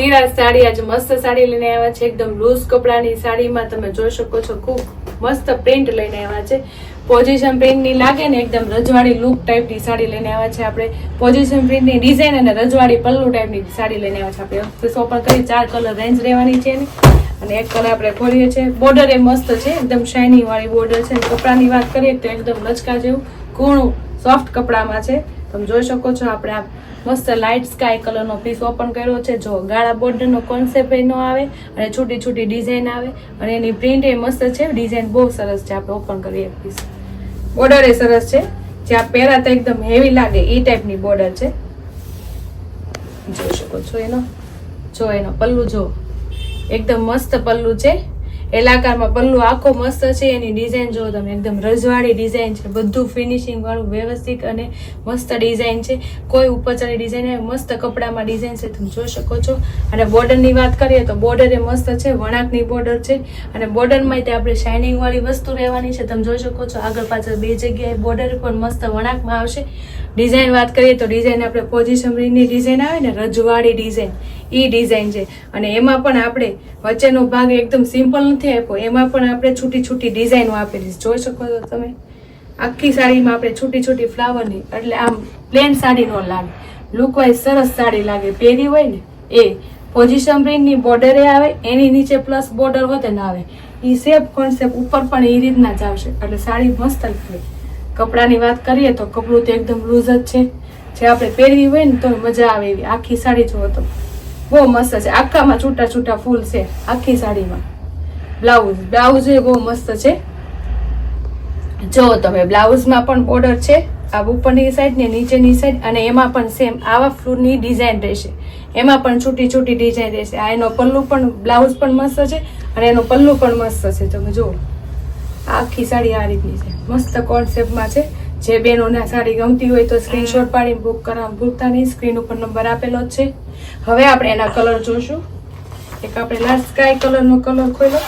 સિરાજ સાડી, આજે મસ્ત સાડી લઈને આવ્યા છે. એકદમ લૂઝ કપડાની સાડીમાં તમે જોઈ શકો છો, ખૂબ મસ્ત પ્રિન્ટ લઈને આવ્યા છે. પોઝિશન પ્રિન્ટની લાગે ને, એકદમ રજવાડી લુક ટાઈપની સાડી લઈને આવ્યા છે આપણે. પોઝિશન પ્રિન્ટની ડિઝાઇન અને રજવાડી પલ્લુ ટાઈપની સાડી લઈને આવ્યા છે આપણે. ઓપન કરી ચાર કલર રેન્જ રહેવાની છે ને અને એક કલર આપણે ખોલીએ છીએ. બોર્ડર એ મસ્ત છે, એકદમ શાઇનિંગ વાળી બોર્ડર છે. કપડાની વાત કરીએ તો એકદમ લચકા જેવું, ઘણું સોફ્ટ કપડામાં છે. તમે જોઈ શકો છો, આપણે આ મસ્ત લાઇટ સ્કાય કલરનો પીસ ઓપન કર્યો છે. જો ગાળા બોર્ડરનો કોન્સેપ્ટ એનો આવે અને છૂટી છૂટી ડિઝાઇન આવે અને એની પ્રિન્ટ એ મસ્ત છે. ડિઝાઇન બહુ સરસ છે. આપણે ઓપન કરીએ પીસ બોર્ડર એ સરસ છે. જે પહેરા તો એકદમ હેવી લાગે એ ટાઈપની બોર્ડર છે. જોઈ શકો છો એનો? જો એનો પલ્લુ જો એકદમ મસ્ત પલ્લું છે. એલાકારમાં પલ્લુ આખો મસ્ત છે, એની ડિઝાઇન જો તમે એકદમ રજવાડી ડિઝાઇન છે, બધું ફિનિશિંગ વાળું વ્યવસ્થિત અને મસ્ત ડિઝાઇન છે. કોઈ ઉપર ચડી ડિઝાઇન મસ્ત કપડામાં ડિઝાઇન છે, તમે જોઈ શકો છો. અને બોર્ડરની વાત કરીએ તો બોર્ડર એ મસ્ત છે વણાકની બોર્ડર છે. અને બોર્ડરમાં તે આપણે શાઇનિંગ વાળી વસ્તુ રહેવાની છે, તમે જોઈ શકો છો. આગળ પાછળ બે જગ્યાએ બોર્ડર પણ મસ્ત વણાકમાં આવશે. ડિઝાઇન વાત કરીએ તો ડિઝાઇન આપણે પોઝિશન રીંગની ડિઝાઇન આવે ને રજવાડી ડિઝાઇન એ ડિઝાઇન છે. અને એમાં પણ આપણે વચ્ચેનો ભાગ એકદમ સિમ્પલ નથી આપ્યો એમાં પણ આપણે છૂટી છૂટી ડિઝાઇનો આપેલી જોઈ શકો છો તમે? આખી સાડીમાં આપણે છૂટી છૂટી ફ્લાવરની એટલે આમ પ્લેન સાડી ન લાગે. લુક વાઇઝ સરસ સાડી લાગે. પહેરી હોય ને, એ પોઝિશન પ્રિન્ટની બોર્ડરે આવે, એની નીચે પ્લસ બોર્ડર વધે ના આવે. એ સેફ કોન્સેપ્ટ ઉપર પણ એ રીતના જ આવશે. એટલે સાડી મસ્ત લાગે. કપડાની વાત કરીએ તો કપડું તો એકદમ લૂઝ જ છે. જે આપણે પહેરવી હોય ને, તો મજા આવે એવી. આખી સાડી જો તો. બહુ મસ્ત છે. આખામાં છૂટા છૂટા ફૂલ છે આખી સાડીમાં. બ્લાઉઝ. બ્લાઉઝ એ બહુ મસ્ત છે. જો તમે બ્લાઉઝમાં પણ બોર્ડર છે, આ ઉપરની સાઈડ ને નીચેની સાઈડ અને એમાં પણ સેમ આવા ફ્લૂરની ડિઝાઇન રહેશે. એમાં પણ છૂટી છૂટી ડિઝાઇન રહેશે. આ એનો પલ્લુ પણ બ્લાઉઝ પણ મસ્ત છે, અને એનું પલ્લુ પણ મસ્ત છે. તમે જુઓ, આખી સાડી આ રીતની છે. મસ્ત કોન્સેપ્ટમાં છે. જે બેનોને સાડી ગમતી હોય તો સ્ક્રીનશોટ પાડી બુક કરવા ભૂલતા નહીં. સ્ક્રીન ઉપર નંબર આપેલો છે. હવે આપણે એના કલર જોશું. એક આપણે લાસ્ટ સ્કાય કલરનો કલર ખોલ્યો.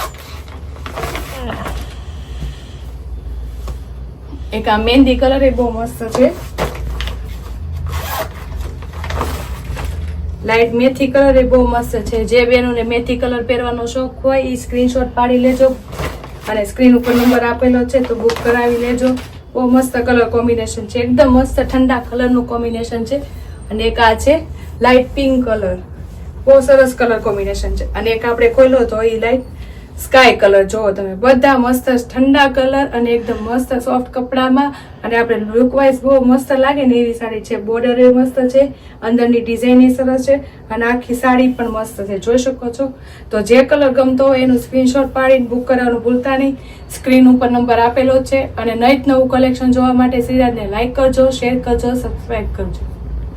એક આ મહેંદી કલર એ બહુ મસ્ત છે. લાઇટ મેથી કલર એ બહુ મસ્ત છે. જે બેનોને મેથી કલર પહેરવાનો શોખ હોય એ સ્ક્રીનશોટ પાડી લેજો. અને સ્ક્રીન ઉપર નંબર આપેલો છે તો બુક કરાવી લેજો. બહુ મસ્ત કલર કોમ્બિનેશન છે. એકદમ મસ્ત ઠંડા કલરનું કોમ્બિનેશન છે. અને એક આ છે લાઇટ પિંક કલર. બહુ સરસ કલર કોમ્બિનેશન છે. અને એક આપણે ખોલ્યો તો એ લાઇટ સ્કાય કલર જોવો તમે. બધા મસ્ત ઠંડા કલર અને એકદમ મસ્ત સોફ્ટ કપડામાં. અને આપણે લુકવાઇઝ બહુ મસ્ત લાગે ને એવી સાડી છે. બોર્ડર એ મસ્ત છે. અંદરની ડિઝાઇન એ સરસ છે. અને આખી સાડી પણ મસ્ત છે. જોઈ શકો છો? તો જે કલર ગમતો હોય એનું સ્ક્રીનશોટ પાડીને બુક કરવાનું ભૂલતા નહીં. સ્ક્રીન ઉપર નંબર આપેલો છે. અને નઈત નવું કલેક્શન જોવા માટે સિરાજને લાઇક કરજો શેર કરજો સબસ્ક્રાઈબ કરજો.